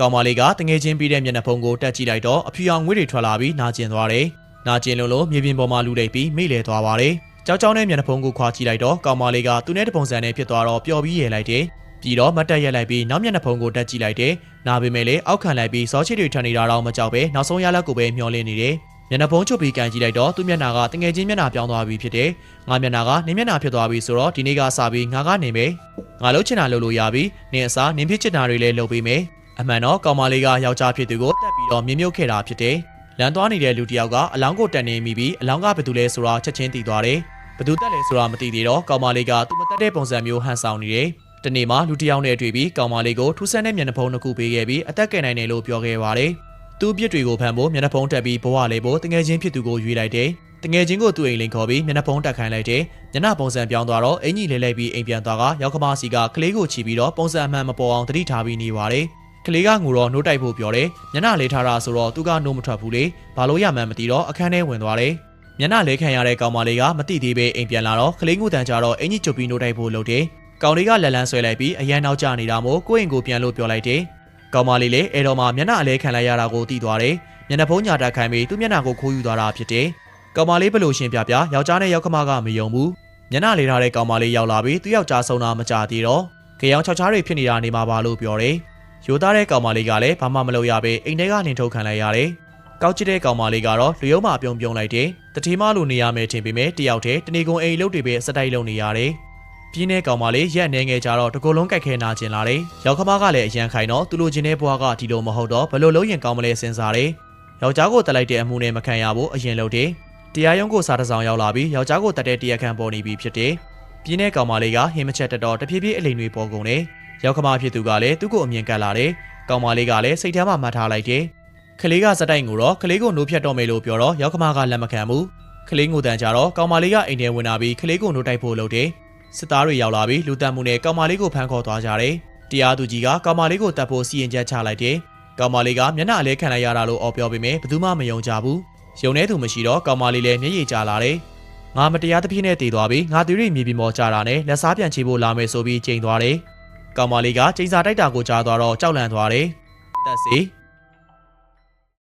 ကောင်မလေးကတငယ်ချင်းပြီးတဲ့မျက်နှာဖုံးကိုတက်ကြည့်လိုက်တော့အဖြူရောင်ငွေတွေထွက်လာပြီးနာကျင်သွားတယ်။နာကျင်လို့လို့မြေပြင်ပေါ်မှာလူလိုက်ပြီးမိလေသွားပါတယ်။ကြောက်ကြောက်နဲ့မျက်နှာဖုံးကိုခွာကြည့်လိုက်တော့ကောင်မလေးကသူနဲ့တပုံစံနဲ့ဖြစ်သွားတော့ပျော်ပြီးရလိုက်တယ်။ပြီးတော့မတ်တက်ရက်လိုက်ပြီးနောက်မျက်နှာဖုံးကိုတက်ကြည့်လိုက်တယ်။နာပေမဲ့လည်းအောက်ခံလိုက်ပြီးစောချစ်တွေထွက်နေတာတော့မကြောက်ပဲနောက်ဆုံးရလက်ကိုပဲမျောလင်းနေတယ်။မျက်နှာဖုံးချုပ်ပြီးကန်ကြည့်လိုက်တော့သူ့မျက်နှာကတငယ်ချင်းမျက်နှာပြောင်းသွားပြီဖြစ်တယ်။ငါမျက်နှာကနင်းမျက်နှာဖြစ်သွားပြီဆိုတော့ဒီနေ့ကစပြီးငါကနေမယ်။ငါလှုပ်ချင်တာလှုပ်လို့ရပြီ။နင်းအစားနင်းဖြစ်ချင်တာတွေလည်းလှုပ်ပေးမယ်။ အမှန်တော့ကောင်မလေးကယောက်ျားဖြစ်သူကိုတက်ပြီးတော့မြင်မြုပ်ခဲ့တာဖြစ်တယ်။လမ်းသွားနေတဲ့လူတစ်ယောက်ကအလောင်းကိုတက်နေမိပြီးအလောင်းကဘယ်သူလဲဆိုတာချက်ချင်းသိသွားတယ်။ဘယ်သူတက်လဲဆိုတာမသိသေးတော့ကောင်မလေးကသူမတက်တဲ့ပုံစံမျိုးဟန်ဆောင်နေတယ်။တနေ့မှလူတစ်ယောက်နဲ့တွေ့ပြီးကောင်မလေးကိုထူးဆန်းတဲ့မျက်နှာဖုံးတစ်ခုပေးခဲ့ပြီးအသက်ကယ်နိုင်တယ်လို့ပြောခဲ့ပါတယ်။သူ့ပြစ်တွေကိုဖမ်းဖို့မျက်နှာဖုံးတက်ပြီးဘဝလေးဖို့တငယ်ချင်းဖြစ်သူကိုရွေးလိုက်တယ်။တငယ်ချင်းကိုသူ့အိမ်လိန်ခေါ်ပြီးမျက်နှာဖုံးတက်ခိုင်းလိုက်တယ်။ညနာပုံစံပြောင်းသွားတော့အင်ကြီးလဲလဲပြီးအိမ်ပြန်သွားကရောက်ခမစီကကလေးကိုချီပြီးတော့ပုံစံအမှန်မပေါ်အောင်တတိထားပြီးနေပါတယ်။ ကလေးကငိုတော့နှုတ်တိုက်ဖို့ပြောတယ်။ညနာလေးထားတာဆိုတော့သူကနှုတ်မထွက်ဘူးလေ။ဘာလို့ရမှန်းမသိတော့အခန်းထဲဝင်သွားတယ်။ညနာလဲခံရတဲ့ကောင်မလေးကမတိသေးပဲအိမ်ပြန်လာတော့ကလေးငိုတန်ကြတော့အင်ကြီးချွတ်ပြီးနှုတ်တိုက်ဖို့လုပ်တယ်။ကောင်လေးကလက်လန်းဆွဲလိုက်ပြီးအရန်နောက်ကျနေတာမို့ကိုယ့်အိမ်ကိုပြန်လို့ပြောလိုက်တယ်။ကောင်မလေးလည်းအဲတော့မှမျက်နှာအလဲခံလိုက်ရတာကိုသိသွားတယ်။မျက်နှာဖုံးညာတက်ခိုင်းပြီးသူ့မျက်နှာကိုခိုးယူသွားတာဖြစ်တယ်။ကောင်မလေးဘယ်လိုရှင်းပြပြယောက်ျားနဲ့ယောက်ခမကမယုံဘူး။မျက်နှာလေးထားတဲ့ကောင်မလေးရောက်လာပြီးသူ့ယောက်ျားဆုံးတာမကြသေးတော့ကြောင်ချောက်ချားတွေဖြစ်နေတာနေမှာပါလို့ပြောတယ်။ ရိုသားတဲ့ကောင်မလေးကလည်းဘာမှမလုပ်ရပဲအိမ်ထဲကနှင်ထုတ်ခံလိုက်ရတယ်။ကောက်ချစ်တဲ့ကောင်မလေးကတော့လူယုံမှပြုံပြုံလိုက်တယ်။တတိမလိုနေရမယ်ထင်ပေမဲ့တယောက်တည်းတနေကုန်အိမ်လုတ်တွေပဲစတိုက်လုံနေရတယ်။ပြင်းတဲ့ကောင်မလေးရက်နေငယ်ကြတော့တကူလုံးကြိုက်ခဲနာကျင်လာတယ်။ရောက်ခမကလည်းအရန်ခိုင်တော့သူလိုချင်တဲ့ဘွားကဒီလိုမဟုတ်တော့ဘလို့လုံးရင်ကောင်မလေးစဉ်းစားတယ်။ယောက်ျားကိုတက်လိုက်တဲ့အမှုနဲ့မခံရဘူးအရင်လုပ်တယ်။တရားရုံးကိုစားတစောင်းရောက်လာပြီးယောက်ျားကိုတက်တဲ့တရားခံပေါ်နေပြီဖြစ်တယ်။ပြင်းတဲ့ကောင်မလေးကဟင်းမချက်တက်တော့တဖြည်းဖြည်းအလိမ်တွေပေါ်ကုန်တယ်။ ရောက်ခမဖြစ်သူကလည်းသူ့ကိုအမြင်ကပ်လာတယ်။ကောင်မလေးကလည်းစိတ်ထဲမှာမှတ်ထားလိုက်တယ်။ကလေးကစတိုက်ငိုတော့ကလေးကိုနှိုးဖြတ်တော့မယ်လို့ပြောတော့ရောက်ခမကလက်မခံဘူး။ကလေးငိုတန်ကြတော့ကောင်မလေးကအိမ်ထဲဝင်လာပြီးကလေးကိုနှိုးတိုက်ဖို့လုပ်တယ်။စစ်သားတွေရောက်လာပြီးလူတက်မှုနဲ့ကောင်မလေးကိုဖမ်းခေါ်သွားကြတယ်။တရားသူကြီးကကောင်မလေးကိုတပ်ဖို့စီရင်ချက်ချလိုက်တယ်။ကောင်မလေးကမျက်နှာအလဲခံလိုက်ရတာလို့အော်ပြောပေမဲ့ဘယ်သူမှမယုံကြဘူး။ယုံနေသူမရှိတော့ကောင်မလေးလည်းမျက်ရည်ကျလာတယ်။ငါမတရားသဖြင့်နဲ့တည်သွားပြီးငါသူတွေမြေပြင်ပေါ်ကျတာနဲ့လက်စားပြန်ချေဖို့လာမယ်ဆိုပြီးချိန်သွားတယ်။ ကောင်မလေးကချိန်စာတိုက်တာကိုကြားသွားတော့ကြောက်လန့်သွားတယ်။တက်စီ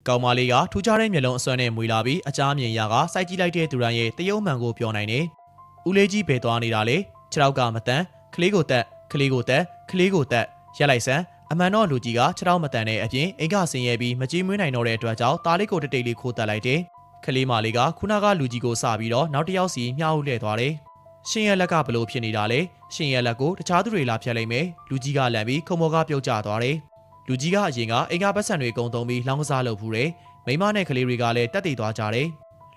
ကောင်မလေးကထူးခြားတဲ့မျက်လုံးအစွမ်းနဲ့မွေလာပြီးအချားမြင်ရကစိုက်ကြည့်လိုက်တဲ့သူရန်ရဲ့တရုံမှန်ကိုပြောနိုင်တယ်။ဦးလေးကြီးဘယ်သွားနေတာလဲခြေထောက်ကမတန်ကလေးကိုတက်ကလေးကိုတက်ကလေးကိုတက်ရက်လိုက်စမ်းအမှန်တော့လူကြီးကခြေထောက်မတန်တဲ့အပြင်အိမ်ကဆင်းရဲပြီးမကြည်မွေးနိုင်တော့တဲ့အတွက်ကြောင့်တားလေးကိုတတိတ်လေးခိုးတက်လိုက်တယ်ကလေးမလေးကခုနကလူကြီးကိုစပြီးတော့နောက်တစ်ယောက်စီမျှောက်လှည့်သွားတယ်ရှင်ရဲ့လက်ကဘလို့ဖြစ်နေတာလဲ ရှင်ရဲ့လက်ကိုတခြားသူတွေလာဖြတ်လိုက်မယ်လူကြီးကလန့်ပြီးခုံမော်ကပြုတ်ကျသွားတယ်လူကြီးကအရင်ကအိမ်ကပတ်စံတွေအကုန်သုံးပြီးလောင်းကစားလုပ်ဖူးတယ်မိမနဲ့ကလေးတွေကလည်းတက်တည်သွားကြတယ်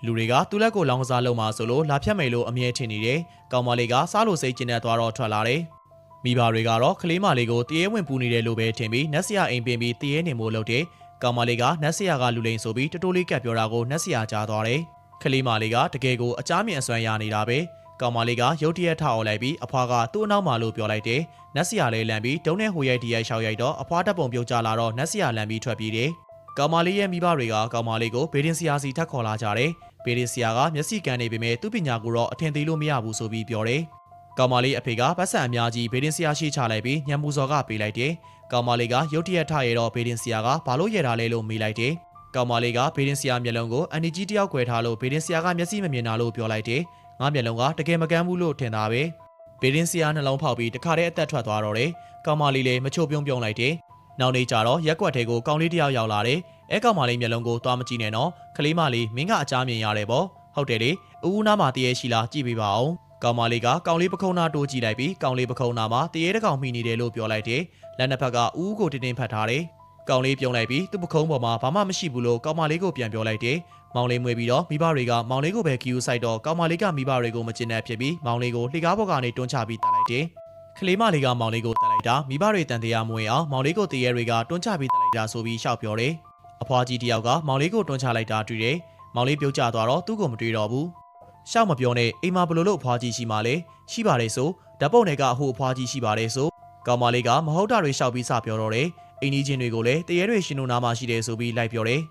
လူတွေကသူ့လက်ကိုလောင်းကစားလုံးမှာဆိုလို့လာဖြတ်မယ်လို့အမြဲထင်နေတယ်။ကောင်မလေးကစားလို့စိတ်ကျဉ်တဲ့သွားတော့ထွက်လာတယ်။မိဘတွေကတော့ကလေးမလေးကိုတရေဝင်ပူနေတယ်လို့ပဲထင်ပြီးနတ်ဆရာအိမ်ပင်ပြီးတရေနေမို့လုပ်တယ်။ကောင်မလေးကနတ်ဆရာကလူလိန်ဆိုပြီးတတိုးလေးကပ်ပြောတာကိုနတ်ဆရာကြားသွားတယ်။ကလေးမလေးကတကယ်ကိုအချားမြင်အစွမ်းရနေတာပဲ။ ကောင်မလေးကရုတ်တရက်ထအောင်လိုက်ပြီးအဖွားကသူ့အနောက်မှာလို့ပြောလိုက်တယ်။နတ်ဆရာလေးလန့်ပြီးဒုံနဲ့ဟိုရိုက်ဒီရိုက်ရှောက်ရိုက်တော့အဖွားတက်ပုံပြုတ်ကျလာတော့နတ်ဆရာလန့်ပြီးထွက်ပြေးတယ်။ကောင်မလေးရဲ့မိဘတွေကကောင်မလေးကိုဘေဒင်ဆရာစီထပ်ခေါ်လာကြတယ်။ဘေဒင်ဆရာကမျက်စိကန်နေပေမဲ့သူ့ပညာကိုတော့အထင်သေးလို့မရဘူးဆိုပြီးပြောတယ်။ကောင်မလေးအဖေကပတ်စံအများကြီးဘေဒင်ဆရာရှိချလိုက်ပြီးညံပူစော်ကပေးလိုက်တယ်။ကောင်မလေးကရုတ်တရက်ထရတော့ဘေဒင်ဆရာကဘာလို့ရတာလဲလို့မေးလိုက်တယ်။ကောင်မလေးကဘေဒင်ဆရာမျက်လုံးကိုအန်ဒီကြီးတယောက်ခွဲထားလို့ဘေဒင်ဆရာကမျက်စိမမြင်တာလို့ပြောလိုက်တယ်။ ငါမျက်လုံးကတကယ်မကန်းဘူးလို့ထင်တာပဲ။ဘေဒင်းဆရာနှလုံးဖောက်ပြီးတခါတည်းအသက်ထွက်သွားတော့တယ်။ကောင်မလေးလည်းမချို့ပြုံးပြုံးလိုက်တယ်။နောက်နေ့ကျတော့ရက်ကွက်ထဲကိုကောင်လေးတစ်ယောက်ရောက်လာတယ်။အဲကောင်မလေးမျက်လုံးကိုသွားမကြည့်နဲ့နော်။ကလေးမလေးမင်းကအချားမြင်ရတယ်ပေါ့။ဟုတ်တယ်လေ။ဦးဦးနားမှာတရေရှိလားကြည့်ပေးပါအောင်။ကောင်မလေးကကောင်လေးပခုံးနာတိုးကြည့်လိုက်ပြီးကောင်လေးပခုံးနာမှာတရေတစ်ကောင်မိနေတယ်လို့ပြောလိုက်တယ်။လက်နှစ်ဖက်ကဦးဦးကိုတင်းတင်းဖတ်ထားတယ်။ ကောင်လေးပြုံးလိုက်ပြီးသူ့ပခုံးပေါ်မှာဘာမှမရှိဘူးလို့ကောင်မလေးကိုပြန်ပြောလိုက်တယ်။မောင်လေးမွေးပြီးတော့မိဘတွေကမောင်လေးကိုပဲကီယူဆိုင်တော့ကောင်မလေးကမိဘတွေကိုမကျင်တဲ့ဖြစ်ပြီးမောင်လေးကိုလှေကားပေါ်ကနေတွန်းချပြီးတက်လိုက်တယ်။ကလေးမလေးကမောင်လေးကိုတက်လိုက်တာမိဘတွေတန်တရားမဝင်အောင်မောင်လေးကိုတရေတွေကတွန်းချပြီးတက်လိုက်တာဆိုပြီးရှောက်ပြောတယ်။အဖွားကြီးတယောက်ကမောင်လေးကိုတွန်းချလိုက်တာတွေ့တယ်။မောင်လေးပြုတ်ကျသွားတော့သူ့ကိုမတွေ့တော့ဘူး။ရှောက်မပြောနဲ့အိမ်မှာဘလို့လို့အဖွားကြီးရှိမှလဲရှိပါတယ်ဆိုဓာတ်ပုံတွေကအဟိုအဖွားကြီးရှိပါတယ်ဆိုကောင်မလေးကမဟုတ်တာတွေရှောက်ပြီးစပြောတော့တယ်။ အိမ်ကြီးချင်းတွေကိုလည်းတရေတွေရှင်တို့နားမှာရှိတယ်ဆိုပြီးလိုက်ပြောတယ်